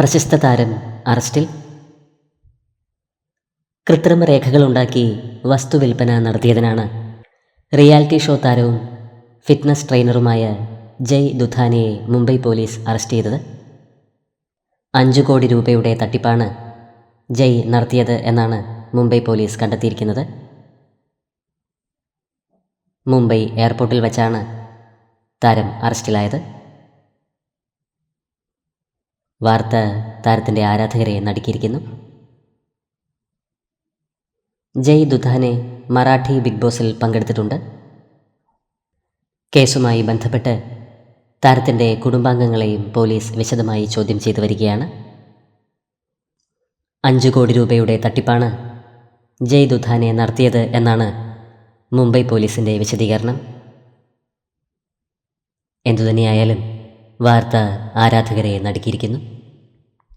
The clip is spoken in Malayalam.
പ്രശസ്ത താരം അറസ്റ്റിൽ. കൃത്രിമ രേഖകളുണ്ടാക്കി വസ്തുവിൽപ്പന നടത്തിയതിനാണ് റിയാലിറ്റി ഷോ താരവും ഫിറ്റ്നസ് ട്രെയിനറുമായ ജയ് ദുധാനിയെ മുംബൈ പോലീസ് അറസ്റ്റ് ചെയ്തത്. അഞ്ചു കോടി രൂപയുടെ തട്ടിപ്പാണ് ജയ് നടത്തിയത് എന്നാണ് മുംബൈ പോലീസ് കണ്ടെത്തിയിരിക്കുന്നത്. മുംബൈ എയർപോർട്ടിൽ വച്ചാണ് താരം അറസ്റ്റിലായത്. വാർത്ത താരത്തിന്റെ ആരാധകരെ നടുക്കിയിരിക്കുന്നു. ജയ് ദുധാനെ മറാഠി ബിഗ് ബോസിൽ പങ്കെടുത്തിട്ടുണ്ട്. കേസുമായി ബന്ധപ്പെട്ട് താരത്തിന്റെ കുടുംബാംഗങ്ങളെയും പോലീസ് വിശദമായി ചോദ്യം ചെയ്തു വരികയാണ്. അഞ്ചു കോടി രൂപയുടെ തട്ടിപ്പാണ് ജയ് ദുധാനെ നടത്തിയത് എന്നാണ് മുംബൈ പോലീസിന്റെ വിശദീകരണം. എന്തുതന്നെയായാലും വാർത്ത ആരാധകരെ നടുക്കിയിരിക്കുന്നു.